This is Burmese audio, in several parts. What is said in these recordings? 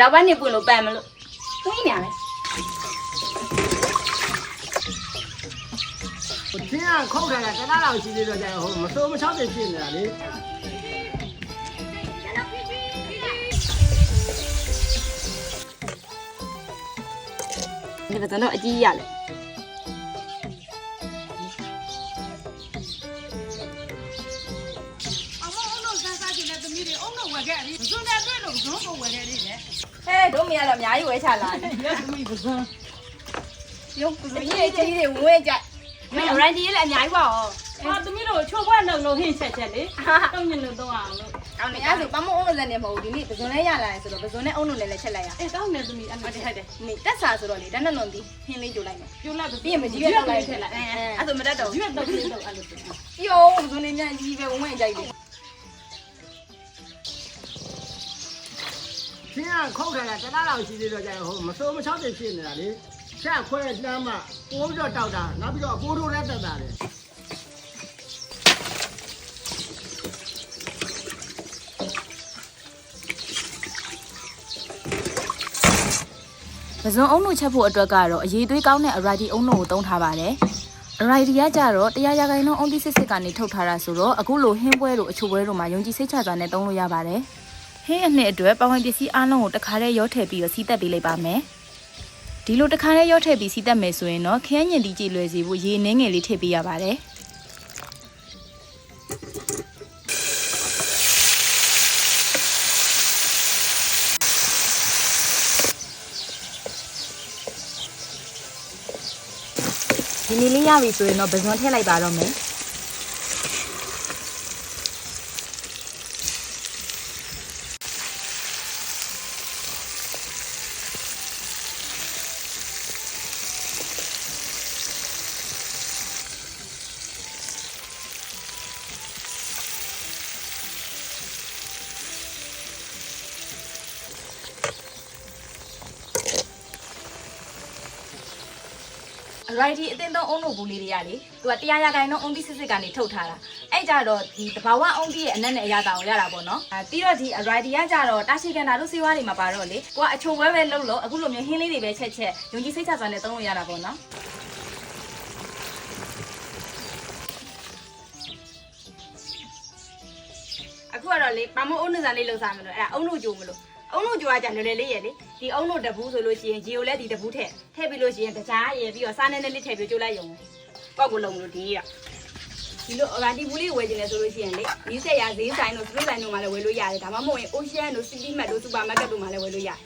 တော့ဘာနေပွင့်လို့ပန်မလို့သွင်းနေရမယ်သင်ကခုတ်ထားတာတလားလောက်ရှိသေးတော့ကြာဟိုမစိုးမချောက်တွေဖြစ်နေတာလေဒီပစံတော့အကြီးရလေအမအုံတို့ဆန်းစားခြင်းနဲ့သမီးတွေအုံတို့ဝယ်ခဲ့ပြီဇွန်နဲ့တွေ့လို့ဇွန်ကိုဝယ်ခဲ့သေးတယ် ဟဲ့တို့မရတော့အများကြီးဝဲချလာတယ်ရသမီးဇွန်ရုပ်ပစံကြီးကြီးတွေဝဲကြမင်း randy လည်းအများကြီးပါဩအာသမီးတို့ချိုးဘွက်လုံလို့ဟင်းချက်ချက်လေတုံညင်လို့တော့အောင်လို့အောင်နေအဲ့ဆိုပမအုံးလို့လည်းနေမဟုတ်ဘူးဒီနေ့ပစံလည်းရလာတယ်ဆိုတော့ပစံနဲ့အုံးလို့လည်းလည်းချက်လိုက်ရအေးတောင်းနေသမီးအဲ့ဟုတ်တယ်ဟုတ်တယ်နေတက်စာဆိုတော့လေတန်းတန်းလုံးဒီဟင်းလေးကြိုလိုက်မယ်ပြိုလိုက်ပြီးရင်မကြီးပဲလောက်လိုက်ထည့်လိုက်အဲအဲ့ဆိုမတတ်တော့ရွက်တော့ပြတော့အဲ့လိုပြပြောပစံလေးညကြီးပဲဝဝဲကြိုက်တယ် သင်ကခုတ်ထားတာတလားလောက်ရှိသေးတော့ကြာဟိုမစိုးမချောက်တွေဖြစ်နေတာလေချက်ခွဲတမ်းမှပိုးတော့တောက်တာနောက်ပြီးတော့အပိုးတို့လည်းတက်တာလေပဇွန်အုံတို့ချက်ဖို့အတွက်ကတော့အရေးသွေးကောင်းတဲ့ variety အုံတို့ကိုသုံးထားပါတယ်။ variety ကကြတော့တရားရဂိုင်လုံးအုံသီးစစ်စစ်ကနေထုတ်ထားတာဆိုတော့အခုလိုဟင်းပွဲတို့အချိုပွဲတို့မှာယုံကြည်စိတ်ချစွာနဲ့သုံးလို့ရပါတယ်။ ဟင်းအနှစ်အတွက်ပဝိုင်ပစ္စည်းအားလုံးကိုတစ်ခါတည်းရောထည့်ပြီးတော့စီးတက်ပေးလိုက်ပါမယ်။ဒီလိုတစ်ခါတည်းရောထည့်ပြီးစီးတက်မယ်ဆိုရင်တော့ခရမ်းညင်တီကြည်လွယ်စီဖို့ရေနှင်းငယ်လေးထည့်ပေးရပါတယ်။ဒီနေ့လေးရပြီဆိုရင်တော့ပဇွန်ထည့်လိုက်ပါတော့မယ် အရိုက်ဒီအတင်းသုံးအုံးတို့ဘူးလေးတွေကလေသူကတရားရဂိုင်တော့အုံးသီးစစ်စစ်ကနေထုတ်ထားတာအဲ့ကြတော့ဒီတဘာဝအုံးသီးရဲ့အနက်နဲ့အရသာကိုရတာပေါ့နော်အဲပြီးတော့ဒီအရိုက်ဒီကကြတော့တာရှိကန်တာတို့စေးဝါးတွေမှာပါတော့လေကိုကအချိုပွဲပဲလုပ်လို့အခုလိုမျိုးဟင်းလေးတွေပဲချက်ချက်ယုံကြည်စိတ်ချစွာနဲ့သုံးလို့ရတာပေါ့နော်အခုကတော့လေပမအုံးနေစားလေးလောက်စားမလို့အဲ့ဒါအုံးတို့ကြိုမလို့အုံးတို့ကြိုကကြလွယ်လွယ်လေးရယ်လေ ဒီအုံးတို့တပူးဆိုလို့ရှိရင်ဂျီကိုလည်းဒီတပူးထည့်ထည့်ပြီးလို့ရှိရင်တကြားရယ်ပြီးတော့စားနေနေလေးထည့်ပြီးကြိုလိုက်ရုံပောက်ကိုလုံးလို့ဒီရဒီလိုအရာဒီဘူးလေးဝယ်ကျင်လဲဆိုလို့ရှိရင်လေနီးစက်ရဈေးဆိုင်တို့စပရိတ်ဆိုင်တို့မှာလည်းဝယ်လို့ရတယ်ဒါမှမဟုတ်ရင် Ocean တို့ City Mart တို့ Supermarket တို့မှာလည်းဝယ်လို့ရတယ်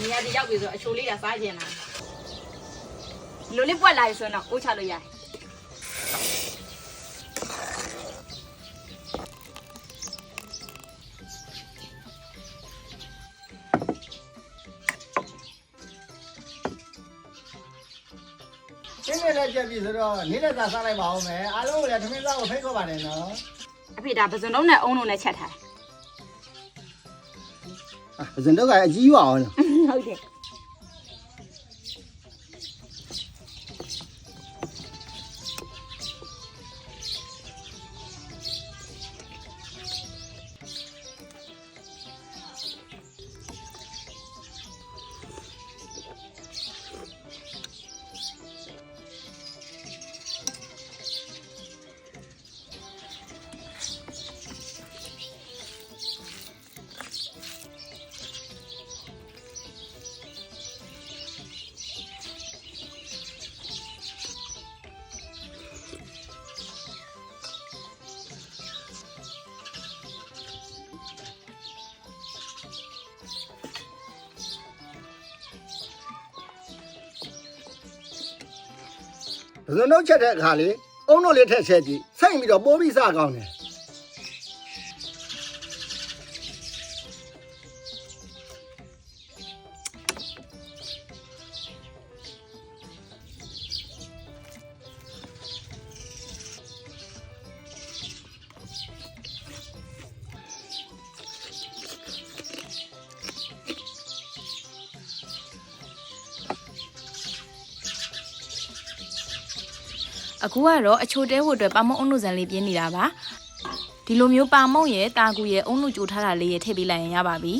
နေရာဒီရောက်ပြီဆိုအချိုလေးကစားကျင်လာဒီလိုလေးပွက်လာပြီဆိုရင်တော့အိုးချလို့ရတယ်သင်လည်းကြက်ပြီဆိုတော့နေတဲ့သာစားလိုက်ပါအောင်မယ်အားလုံးကိုလည်းသမင်းသားကိုဖိတ်ခေါ်ပါတယ်နော်အဖေဒါပစုံလုံးနဲ့အုံလုံးနဲ့ချက်ထားပစံတော့က အကြီးပါအောင်နော်ဟုတ် တယ်ပစံတော့ချက်တဲ့အခါလေးအုံတို့လေးထည့်ချက်ကြည့်စိတ်ပြီးတော့ပိုးပြီးစကောင်းတယ် အခုကတော့အချိုတဲဖို့အတွက်ပါမုံအုံနုဇန်လေးပြင်းနေတာပါဒီလိုမျိုးပါမုံရဲ့တာကူရဲ့အုံနုကြိုထားတာလေးရဲ့ထည့်ပေးလိုက်ရင်ရပါပြီ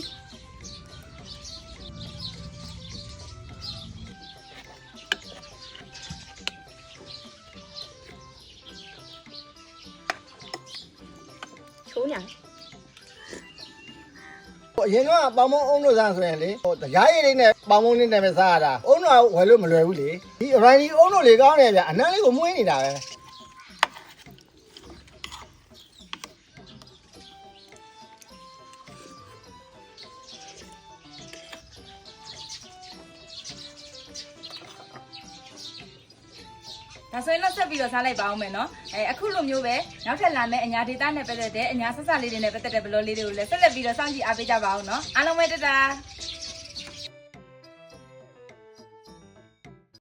အရင်ကပေါင်မုံအုံလို့စားဆိုရင်လေဟိုတရားရည်လေးနဲ့ပေါင်မုံလေးနဲ့ပဲစားရတာအုံတော့ဝယ်လို့မလွယ်ဘူးလေဒီအရိုင်းဒီအုံလို့လေးကောင်းတယ်ဗျအနမ်းလေးကိုမွေးနေတာပဲ ဒါဆိုရင်တော့ဆက်ပြီးတော့စားလိုက်ပါအောင်မယ်နော်အဲအခုလိုမျိုးပဲနောက်ထပ်လာမယ့်အညာဒေတာနဲ့ပတ်သက်တဲ့အညာဆက်ဆက်လေးတွေနဲ့ပတ်သက်တဲ့ဘလောလေးတွေကိုလည်းဆက်လက်ပြီးတော့စောင့်ကြည့်အားပေးကြပါအောင်နော်အားလုံးပဲတတား